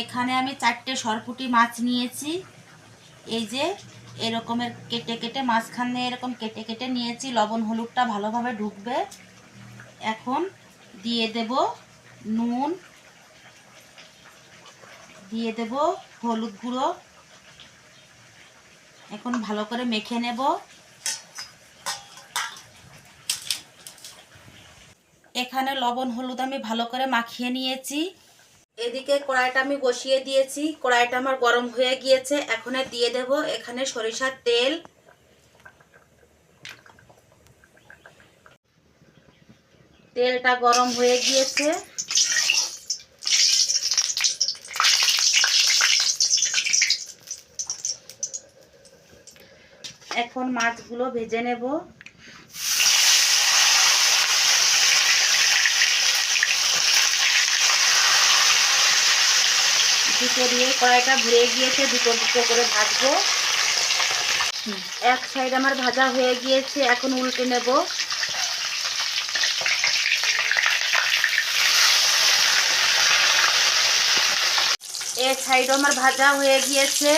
এখানে আমি চারটে সরপুটি মাছ নিয়েছি। এই যে এরকমের কেটে কেটে মাঝখানে এরকম কেটে কেটে নিয়েছি, লবণ হলুদটা ভালোভাবে ঢুকবে। এখন দিয়ে দেব নুন, দিয়ে দেব হলুদ গুঁড়ো। এখন ভালো করে মেখে নেব। এখানে লবণ হলুদ আমি ভালো করে মাখিয়ে নিয়েছি। এদিকে কড়াইটা আমি বসিয়ে দিয়েছি। কড়াইটা আমার গরম হয়ে গিয়েছে। এখন দিয়ে দেব এখানে সরিষার তেল। তেলটা গরম হয়ে গিয়েছে। এখন মাছগুলো ভেজে নেব। দুটো দিয়ে কড়াইটা ভরে গিয়েছে, দুটো দুটো করে ভাজবো। এক সাইড আমার ভাজা হয়ে গিয়েছে, এখন উল্টে নেব। এক সাইডও আমার ভাজা হয়ে গিয়েছে।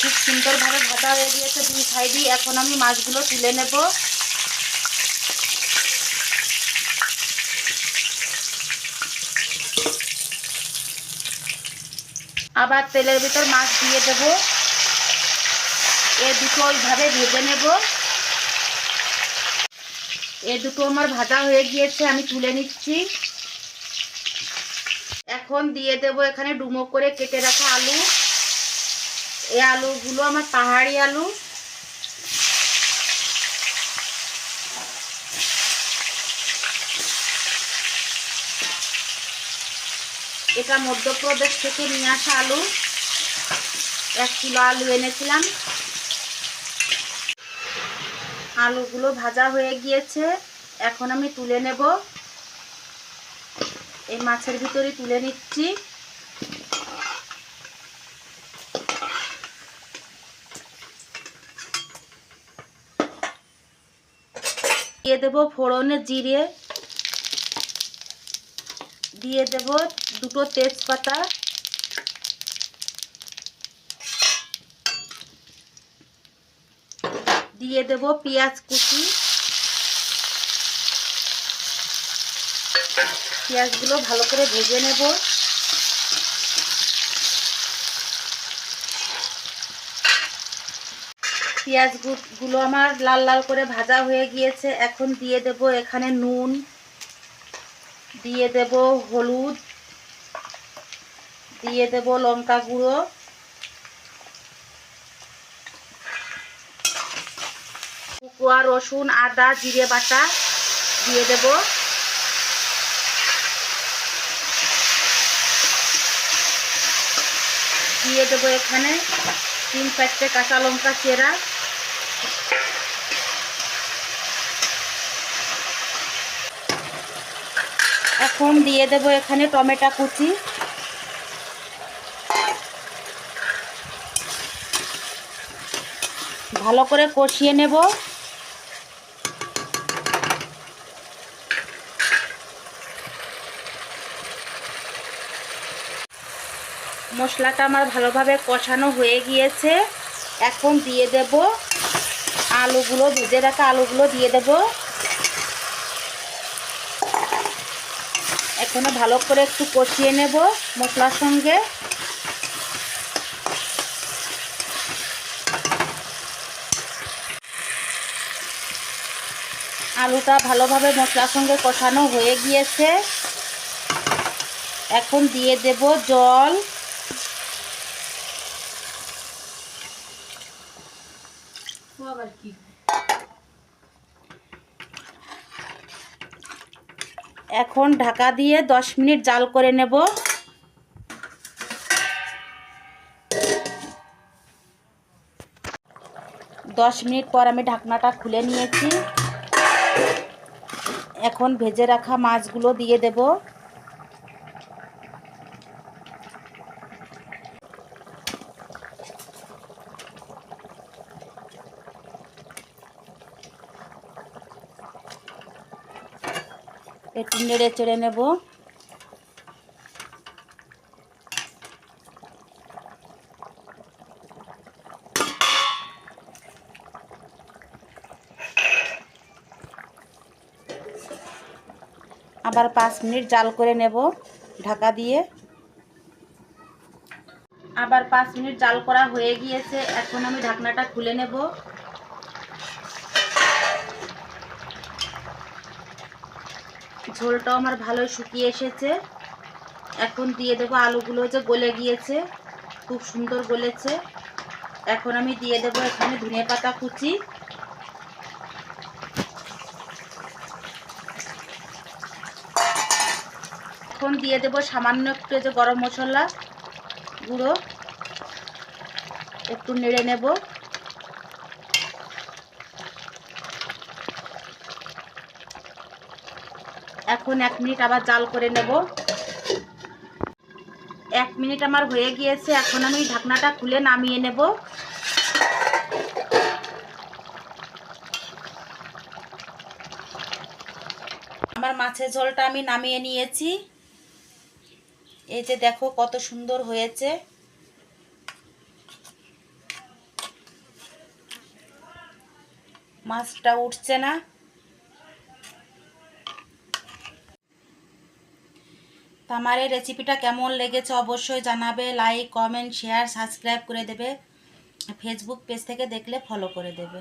খুব সুন্দরভাবে ভাজা হয়ে গিয়েছে দুই সাইডই এখন আমি মাছগুলো তুলে নেব। আবার তেলের ভিতর মাছ দিয়ে দেব। এ দুটো ওইভাবে ভেজে নেব। এ দুটো আমার ভাজা হয়ে গিয়েছে, আমি তুলে নিচ্ছি। এখন দিয়ে দেব এখানে ডুমো করে কেটে রাখা আলু। এই আলুগুলো আমার পাহাড়ি আলু। এটা মধ্যপ্রদেশ থেকে নিয়ে আসা আলু। এক কিলো আলু এনেছিলাম। আলুগুলো ভাজা হয়ে গিয়েছে। এখন আমি তুলে নেব। এই মাছের ভিতরে তুলে নিচ্ছি। দিয়ে দেবো ফোড়নে জিরে। দিয়ে দেব দুটো তেজপাতা। দিয়ে দেব পেঁয়াজ কুচি। পেঁয়াজগুলো ভালো করে ভেজে নেব। পেঁয়াজগুলো আমার লাল লাল করে ভাজা হয়ে গিয়েছে। এখন দিয়ে দেব এখানে নুন। দিয়ে দেব হলুদ, দিয়ে দেব লঙ্কা গুঁড়ো। কুকুয়া রসুন, আদা, জিরে বাটা দিয়ে দেব। দিয়ে দেবো এখানে তিন চারটে কাঁচা লঙ্কা চেরা। এখন দিয়ে দেব এখানে টমেটো কুচি। ভালো করে কষিয়ে নেব। মশলাটা আমার ভালোভাবে কষানো হয়ে গিয়েছে। এখন দিয়ে দেব আলুগুলো, ভেজে রাখা আলুগুলো দিয়ে দেব। এখনও ভালো করে একটু কষিয়ে নেব মশলার সঙ্গে। আলুটা ভালোভাবে মশলার সঙ্গে কষানো হয়ে গিয়েছে। এখন দিয়ে দেব জল। এখন ঢাকা দিয়ে দশ মিনিট জাল করে নেব। দশ মিনিট পর আমি ঢাকনাটা খুলে নিয়েছি। এখন ভেজে রাখা মাছগুলো দিয়ে দেব। একটু নেড়ে চেড়ে নেব। আবার পাঁচ মিনিট জাল করে নেব ঢাকা দিয়ে। আবার পাঁচ মিনিট জাল করা হয়ে গিয়েছে, এখন আমি ঢাকনাটা খুলে নেব। ঝোলটাও আমার ভালোই শুকিয়ে এসেছে। এখন দিয়ে দেবো আলুগুলো, যে গলে গিয়েছে, খুব সুন্দর গলেছে। এখন আমি দিয়ে দেবো এখানে ধনে পাতা কুচি। এখন দিয়ে দেবো সামান্য একটু যে গরম মশলা গুঁড়ো, একটু নেড়ে নেব। এখন এক মিনিট আবার জাল করে নেব। এক মিনিট আমার হয়ে গিয়েছে, এখন আমি ঢাকনাটা খুলে নামিয়ে নেব। আমার মাছের ঝোলটা আমি নামিয়ে নিয়েছি। এই যে দেখো কত সুন্দর হয়েছে। মাছটা উঠছে না। আমার এই রেসিপিটা কেমন লেগেছে অবশ্যই জানাবে। লাইক কমেন্ট শেয়ার সাবস্ক্রাইব করে দেবে। ফেসবুক পেজ থেকে দেখলে ফলো করে দেবে।